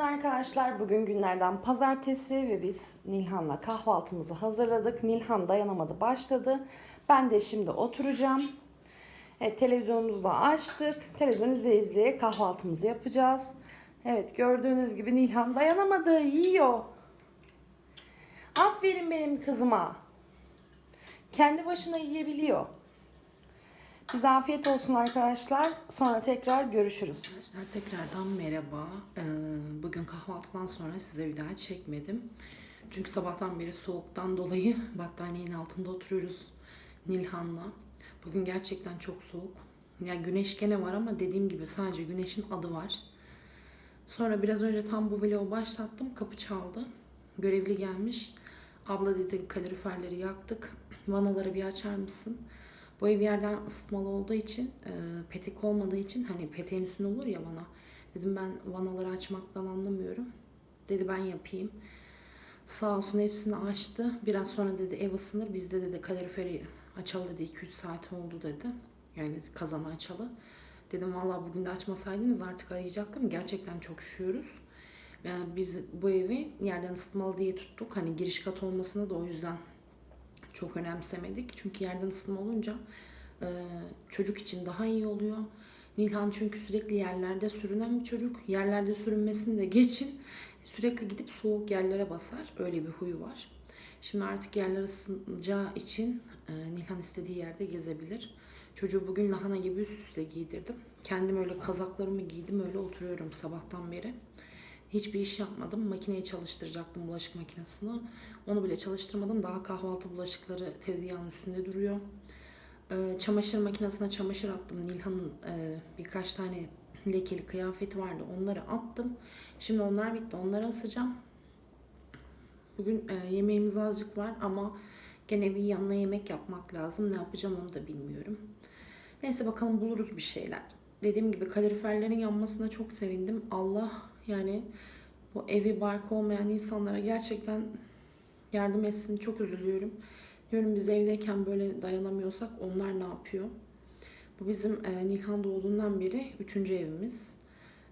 Günaydın arkadaşlar. Bugün günlerden pazartesi ve biz Nilhan'la kahvaltımızı hazırladık. Nilhan dayanamadı başladı. Ben de şimdi oturacağım. Evet, televizyonumuzu da açtık. Televizyon izleye izleye kahvaltımızı yapacağız. Evet gördüğünüz gibi Nilhan dayanamadı. Yiyor. Aferin benim kızıma. Kendi başına yiyebiliyor. Bize afiyet olsun arkadaşlar. Sonra tekrar görüşürüz. Arkadaşlar tekrardan merhaba. Ee, Bugün kahvaltıdan sonra size bir daha çekmedim. Çünkü sabahtan beri soğuktan dolayı battaniyenin altında oturuyoruz Nilhan'la. Bugün gerçekten çok soğuk. Yani güneş gene var ama dediğim gibi sadece güneşin adı var. Sonra biraz önce tam bu vlogu başlattım. Kapı çaldı. Görevli gelmiş. Abla dedi kaloriferleri yaktık. Vanaları bir açar mısın? Bu ev yerden ısıtmalı olduğu için, e, petek olmadığı için hani peteğin üstünde olur ya vana. Dedim ben vanaları açmaktan anlamıyorum. Dedi ben yapayım. Sağ olsun hepsini açtı. Biraz sonra dedi ev ısınır. Biz de dedi kaloriferi açalı dedi 2-3 saat oldu dedi. Yani kazanı açalı. Dedim vallahi bugün de açmasaydınız artık arayacaktım. Gerçekten çok üşüyoruz. Yani biz bu evi yerden ısıtmalı diye tuttuk. Hani giriş kat olmasına da o yüzden çok önemsemedik. Çünkü yerden ısıtma olunca e, çocuk için daha iyi oluyor. Nilhan çünkü sürekli yerlerde sürünen bir çocuk. Yerlerde sürünmesini de geçin. Sürekli gidip soğuk yerlere basar. Öyle bir huyu var. Şimdi artık yerler ısınacağı için e, Nilhan istediği yerde gezebilir. Çocuğu bugün lahana gibi üst üste giydirdim. Kendim öyle kazaklarımı giydim öyle oturuyorum sabahtan beri. Hiçbir iş yapmadım. Makineyi çalıştıracaktım bulaşık makinesini. Onu bile çalıştırmadım. Daha kahvaltı bulaşıkları tezgahın üstünde duruyor. Ee, çamaşır makinesine çamaşır attım. Nilhan'ın e, birkaç tane lekeli kıyafeti vardı. Onları attım. Şimdi onlar bitti. Onları asacağım. Bugün e, yemeğimiz azıcık var ama gene bir yanına yemek yapmak lazım. Ne yapacağım onu da bilmiyorum. Neyse bakalım buluruz bir şeyler. Dediğim gibi kaloriferlerin yanmasına çok sevindim. Allah yani bu evi barkı olmayan insanlara gerçekten yardım etsin. Çok üzülüyorum. Diyorum biz evdeyken böyle dayanamıyorsak onlar ne yapıyor? Bu bizim e, Nilhan doğduğundan beri üçüncü evimiz.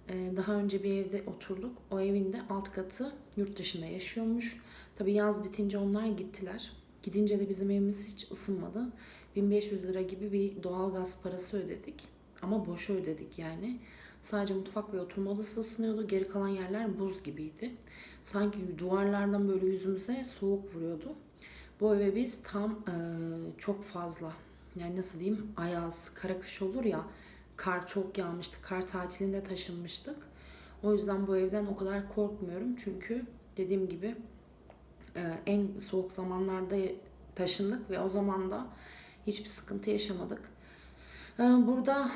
E, daha önce bir evde oturduk. O evin de alt katı yurt dışında yaşıyormuş. Tabii yaz bitince onlar gittiler. Gidince de bizim evimiz hiç ısınmadı. 1500 lira gibi bir doğalgaz parası ödedik. Ama boşa ödedik yani. Sadece mutfak ve oturma odası ısınıyordu. Geri kalan yerler buz gibiydi. Sanki duvarlardan böyle yüzümüze soğuk vuruyordu. Bu eve biz tam e, çok fazla yani nasıl diyeyim ayaz, kara kış olur ya kar çok yağmıştı. Kar tatilinde taşınmıştık. O yüzden bu evden o kadar korkmuyorum. Çünkü dediğim gibi e, en soğuk zamanlarda taşındık ve o zaman da hiçbir sıkıntı yaşamadık. E, burada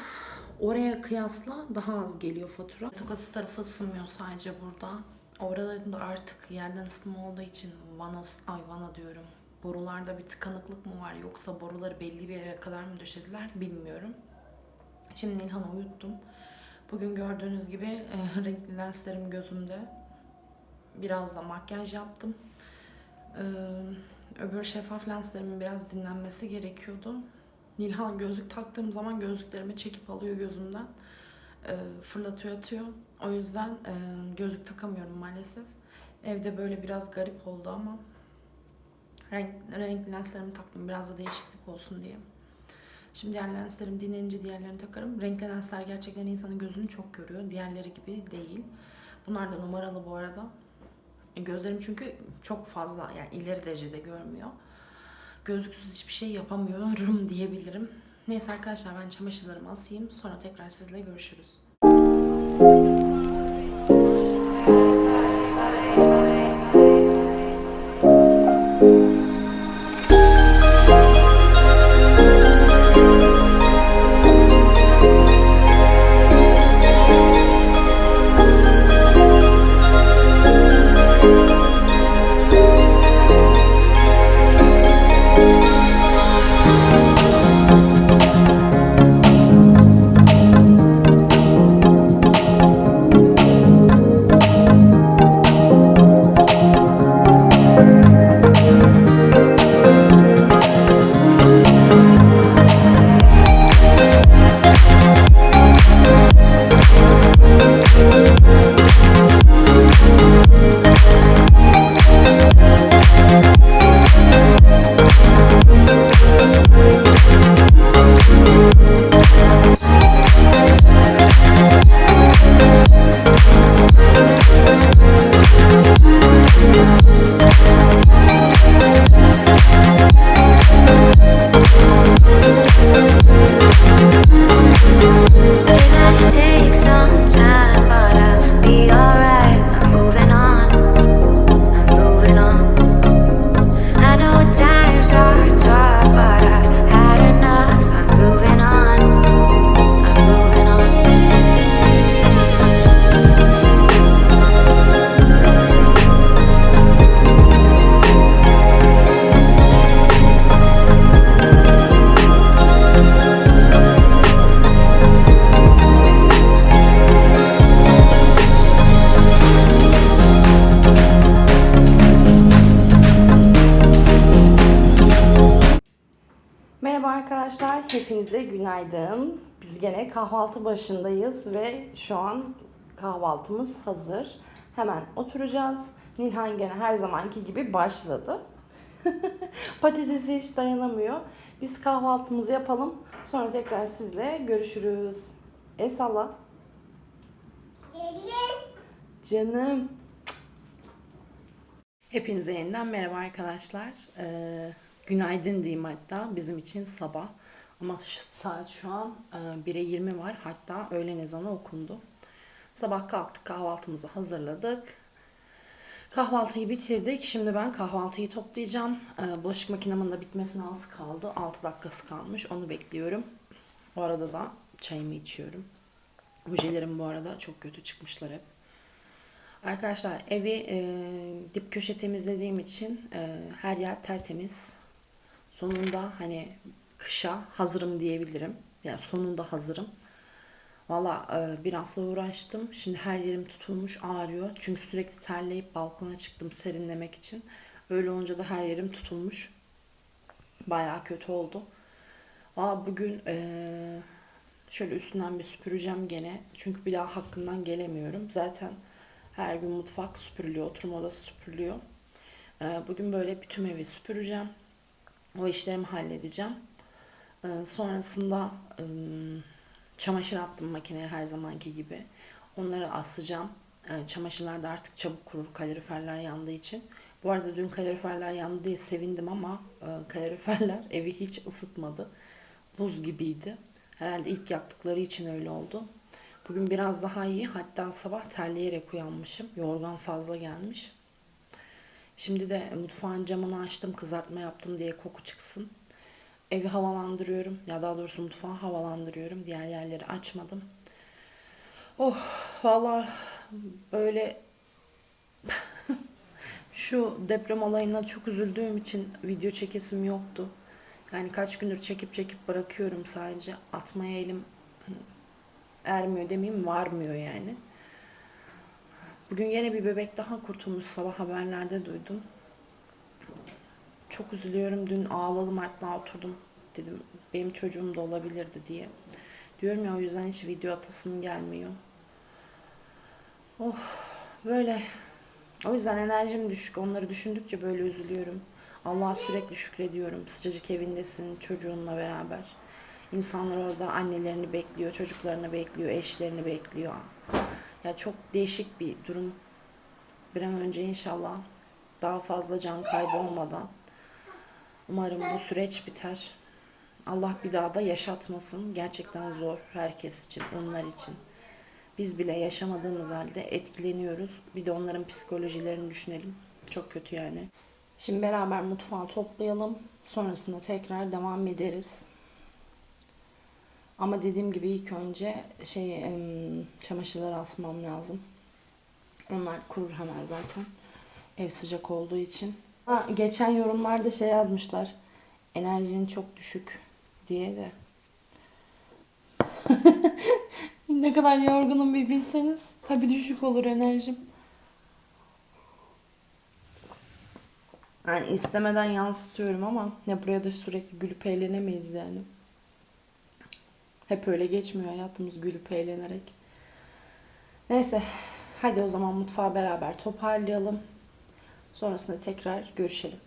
oraya kıyasla daha az geliyor fatura. Tokat tarafı ısınmıyor sadece burada. Orada da artık yerden ısıtma olduğu için vana, ay vana diyorum. Borularda bir tıkanıklık mı var yoksa boruları belli bir yere kadar mı döşediler bilmiyorum. Şimdi Nilhan'ı uyuttum. Bugün gördüğünüz gibi e, renkli lenslerim gözümde. Biraz da makyaj yaptım. E, öbür şeffaf lenslerimin biraz dinlenmesi gerekiyordu. Nilhan gözlük taktığım zaman gözlüklerimi çekip alıyor gözümden. E, fırlatıyor atıyor. O yüzden e, gözlük takamıyorum maalesef. Evde böyle biraz garip oldu ama renk, renkli lenslerimi taktım biraz da değişiklik olsun diye. Şimdi diğer lenslerim dinlenince diğerlerini takarım. Renkli lensler gerçekten insanın gözünü çok görüyor. Diğerleri gibi değil. Bunlar da numaralı bu arada. E, Gözlerim çünkü çok fazla yani ileri derecede görmüyor. Gözlüksüz hiçbir şey yapamıyorum diyebilirim. Neyse arkadaşlar ben çamaşırlarımı asayım. Sonra tekrar sizle görüşürüz. Kahvaltı başındayız ve şu an kahvaltımız hazır. Hemen oturacağız. Nilhan gene her zamanki gibi başladı. Patatesi hiç dayanamıyor. Biz kahvaltımızı yapalım. Sonra tekrar sizle görüşürüz. El salla. Canım. Hepinize yeniden merhaba arkadaşlar. Ee, günaydın diyeyim hatta. Bizim için sabah. Ama saat şu an e, 1'e 20 var. Hatta öğlen ezanı okundu. Sabah kalktık kahvaltımızı hazırladık. Kahvaltıyı bitirdik. Şimdi ben kahvaltıyı toplayacağım. Ee, bulaşık makinemin de bitmesine az kaldı. 6 dakikası kalmış. Onu bekliyorum. O arada da çayımı içiyorum. Bujelerim bu arada çok kötü çıkmışlar hep. Arkadaşlar evi e, dip köşe temizlediğim için e, her yer tertemiz. Sonunda hani kışa hazırım diyebilirim. Yani sonunda hazırım. Valla e, bir hafta uğraştım. Şimdi her yerim tutulmuş ağrıyor. Çünkü sürekli terleyip balkona çıktım serinlemek için. Öyle olunca da her yerim tutulmuş. Bayağı kötü oldu. Valla bugün e, şöyle üstünden bir süpüreceğim gene. Çünkü bir daha hakkından gelemiyorum. Zaten her gün mutfak süpürülüyor, oturma odası süpürülüyor. E, bugün böyle bütün evi süpüreceğim. O işlerimi halledeceğim. E, sonrasında e, çamaşır attım makineye her zamanki gibi. Onları asacağım. E, çamaşırlar da artık çabuk kurur kaloriferler yandığı için. Bu arada dün kaloriferler yandı diye sevindim ama e, kaloriferler evi hiç ısıtmadı. Buz gibiydi. Herhalde ilk yaktıkları için öyle oldu. Bugün biraz daha iyi. Hatta sabah terleyerek uyanmışım. Yorgan fazla gelmiş. Şimdi de mutfağın camını açtım kızartma yaptım diye koku çıksın. Evi havalandırıyorum. Ya daha doğrusu mutfağı havalandırıyorum. Diğer yerleri açmadım. Oh valla böyle şu deprem olayına çok üzüldüğüm için video çekesim yoktu. Yani kaç gündür çekip çekip bırakıyorum sadece. Atmaya elim ermiyor demeyeyim varmıyor yani. Bugün yine bir bebek daha kurtulmuş sabah haberlerde duydum. Çok üzülüyorum. Dün ağladım hatta oturdum. Dedim benim çocuğum da olabilirdi diye. Diyorum ya o yüzden hiç video atasım gelmiyor. Oh böyle. O yüzden enerjim düşük. Onları düşündükçe böyle üzülüyorum. Allah'a sürekli şükrediyorum. Sıcacık evindesin çocuğunla beraber. İnsanlar orada annelerini bekliyor, çocuklarını bekliyor, eşlerini bekliyor. Ya çok değişik bir durum. Bir an önce inşallah daha fazla can kaybı olmadan umarım bu süreç biter. Allah bir daha da yaşatmasın. Gerçekten zor herkes için, onlar için. Biz bile yaşamadığımız halde etkileniyoruz. Bir de onların psikolojilerini düşünelim. Çok kötü yani. Şimdi beraber mutfağı toplayalım. Sonrasında tekrar devam ederiz. Ama dediğim gibi ilk önce şey çamaşırları asmam lazım. Onlar kurur hemen zaten. Ev sıcak olduğu için. Ha, geçen yorumlarda şey yazmışlar. Enerjin çok düşük diye de. ne kadar yorgunum bir bilseniz. Tabii düşük olur enerjim. Yani istemeden yansıtıyorum ama ne buraya da sürekli gülüp eğlenemeyiz yani. Hep öyle geçmiyor hayatımız gülüp eğlenerek. Neyse hadi o zaman mutfağı beraber toparlayalım. Sonrasında tekrar görüşelim.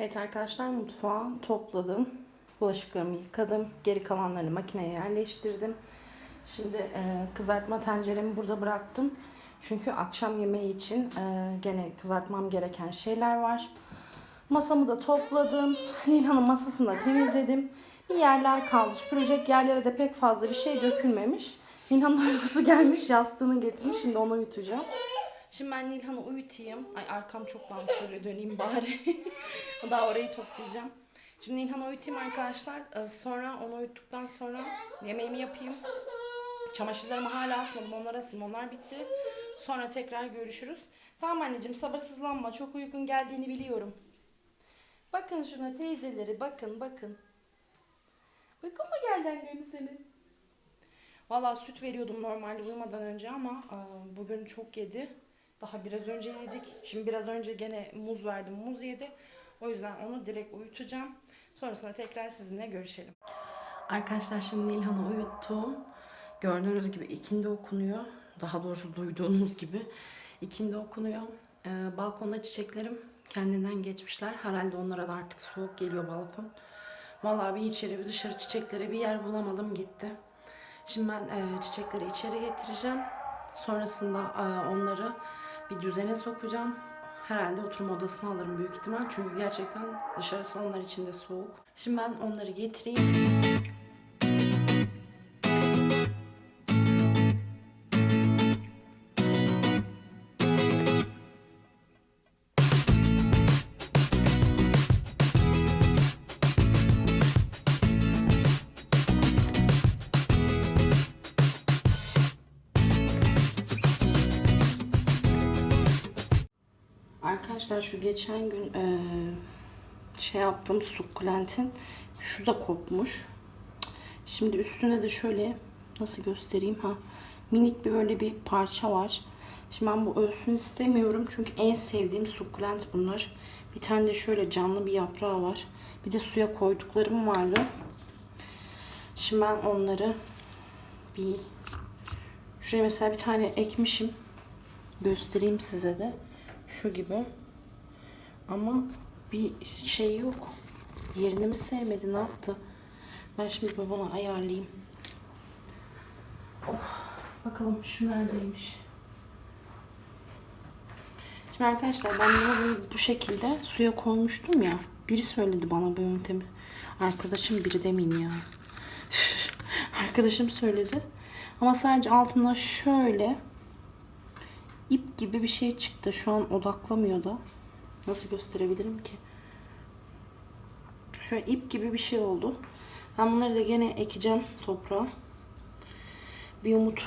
Evet arkadaşlar mutfağı topladım. Bulaşıklarımı yıkadım. Geri kalanlarını makineye yerleştirdim. Şimdi e, kızartma tenceremi burada bıraktım. Çünkü akşam yemeği için e, gene kızartmam gereken şeyler var. Masamı da topladım. Nilhan'ın masasını da temizledim. Bir yerler kaldı. Süpürecek yerlere de pek fazla bir şey dökülmemiş. Nilhan'ın uykusu gelmiş. Yastığını getirmiş. Şimdi onu uyutacağım. Şimdi ben Nilhan'ı uyutayım. Ay arkam çok dağınık. Şöyle döneyim bari. Daha orayı toplayacağım. Şimdi Nilhan'ı uyutayım arkadaşlar. Ee, Sonra onu uyuttuktan sonra yemeğimi yapayım. Çamaşırlarımı hala asmadım. Onları asayım. Onlar bitti. Sonra tekrar görüşürüz. Tamam anneciğim sabırsızlanma. Çok uykun geldiğini biliyorum. Bakın şuna teyzeleri. Bakın bakın. Uykun mu geldi annem senin? Valla süt veriyordum normalde uyumadan önce ama bugün çok yedi. Daha biraz önce yedik. Şimdi biraz önce gene muz verdim. Muz yedi. O yüzden onu direkt uyutacağım. Sonrasında tekrar sizinle görüşelim. Arkadaşlar şimdi Nilhan'ı uyuttum. Gördüğünüz gibi ikindi okunuyor. Daha doğrusu duyduğunuz gibi ikindi okunuyor. Ee, balkonda çiçeklerim kendinden geçmişler. Herhalde onlara da artık soğuk geliyor balkon. Vallahi bir içeri bir dışarı çiçeklere bir yer bulamadım gitti. Şimdi ben e, çiçekleri içeri getireceğim. Sonrasında e, onları bir düzene sokacağım. Herhalde oturma odasına alırım büyük ihtimal. Çünkü gerçekten dışarısı onlar için de soğuk. Şimdi ben onları getireyim. Arkadaşlar şu geçen gün eee, şey yaptım sukkulentin şu da kopmuş. Şimdi üstüne de şöyle nasıl göstereyim ha minik bir böyle bir parça var. Şimdi ben bu ölsün istemiyorum çünkü en sevdiğim sukkulent bunlar. Bir tane de şöyle canlı bir yaprağı var. Bir de suya koyduklarım vardı. Şimdi ben onları bir şuraya mesela bir tane ekmişim. Göstereyim size de. Şu gibi. Ama bir şey yok. Yerini mi sevmedi ne yaptı? Ben şimdi babama ayarlayayım. Oh, bakalım şu neredeymiş. Şimdi arkadaşlar ben bunu bu şekilde suya koymuştum ya. Biri söyledi bana bu yöntemi. Arkadaşım biri demeyeyim ya. Arkadaşım söyledi. Ama sadece altına şöyle ip gibi bir şey çıktı. Şu an odaklamıyor da. Nasıl gösterebilirim ki? Şöyle ip gibi bir şey oldu. Ben bunları da gene ekeceğim toprağa. Bir umut.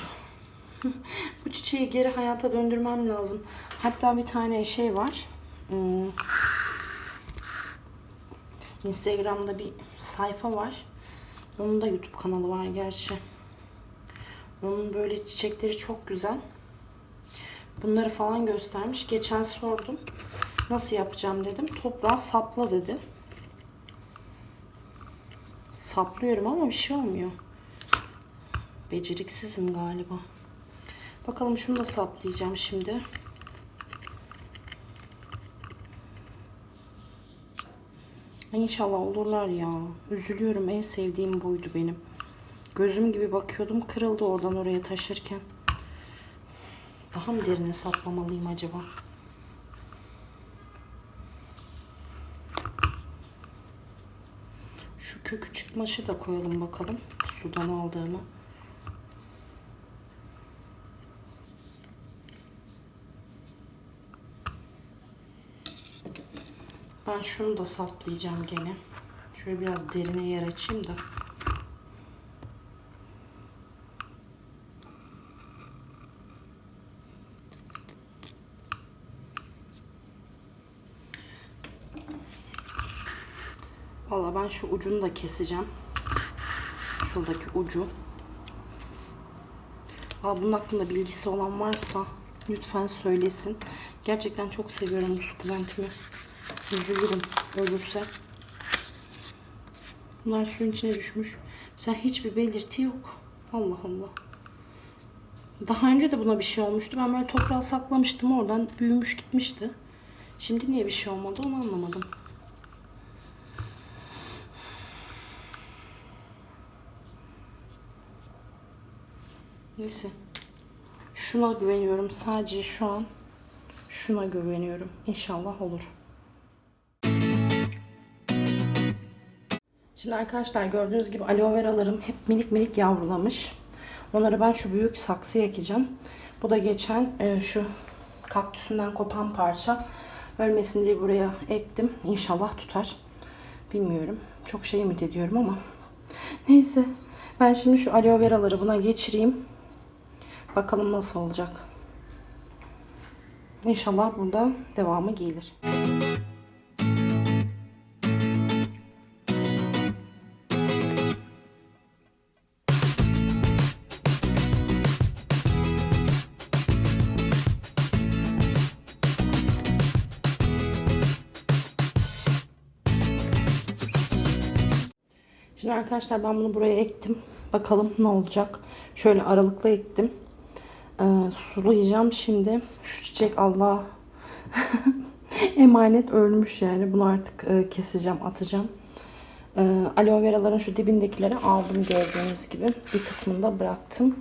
Bu çiçeği geri hayata döndürmem lazım. Hatta bir tane şey var. Hmm. Instagram'da bir sayfa var. Onun da YouTube kanalı var gerçi. Onun böyle çiçekleri çok güzel. Bunları falan göstermiş. Geçen sordum. Nasıl yapacağım dedim. Toprağa sapla dedi. Saplıyorum ama bir şey olmuyor. Beceriksizim galiba. Bakalım şunu da saplayacağım şimdi. İnşallah olurlar ya. Üzülüyorum. En sevdiğim buydu benim. Gözüm gibi bakıyordum. Kırıldı oradan oraya taşırken. Daha mı derine saplamalıyım acaba? Şu kökü çıkmaşı da koyalım bakalım. Sudan aldığımı. Ben şunu da saplayacağım gene. Şöyle biraz derine yer açayım da. Valla ben şu ucunu da keseceğim. Şuradaki ucu. Aa, bunun hakkında bilgisi olan varsa lütfen söylesin. Gerçekten çok seviyorum bu sukulentimi. Üzülürüm ölürse. Bunlar suyun içine düşmüş. Sen hiçbir belirti yok. Allah Allah. Daha önce de buna bir şey olmuştu. Ben böyle toprağa saklamıştım. Oradan büyümüş gitmişti. Şimdi niye bir şey olmadı onu anlamadım. Neyse. Şuna güveniyorum. Sadece şu an şuna güveniyorum. İnşallah olur. Şimdi arkadaşlar gördüğünüz gibi aloe veralarım hep minik minik yavrulamış. Onları ben şu büyük saksıya ekeceğim. Bu da geçen e, şu kaktüsünden kopan parça. Ölmesin diye buraya ektim. İnşallah tutar. Bilmiyorum. Çok şey ümit ediyorum ama. Neyse. Ben şimdi şu aloe veraları buna geçireyim. Bakalım nasıl olacak. İnşallah burada devamı gelir. Şimdi arkadaşlar ben bunu buraya ektim. Bakalım ne olacak. Şöyle aralıklı ektim. Ee, sulayacağım şimdi. Şu çiçek Allah emanet ölmüş yani. Bunu artık e, keseceğim, atacağım. Ee, aloe veraların şu dibindekileri aldım gördüğünüz gibi. Bir kısmını da bıraktım.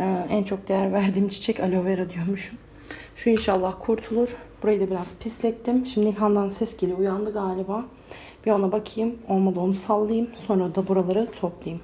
Ee, en çok değer verdiğim çiçek aloe vera diyormuşum. Şu inşallah kurtulur. Burayı da biraz pislettim. Şimdi İlhan'dan ses geliyor. Uyandı galiba. Bir ona bakayım. Olmadı onu sallayayım. Sonra da buraları toplayayım.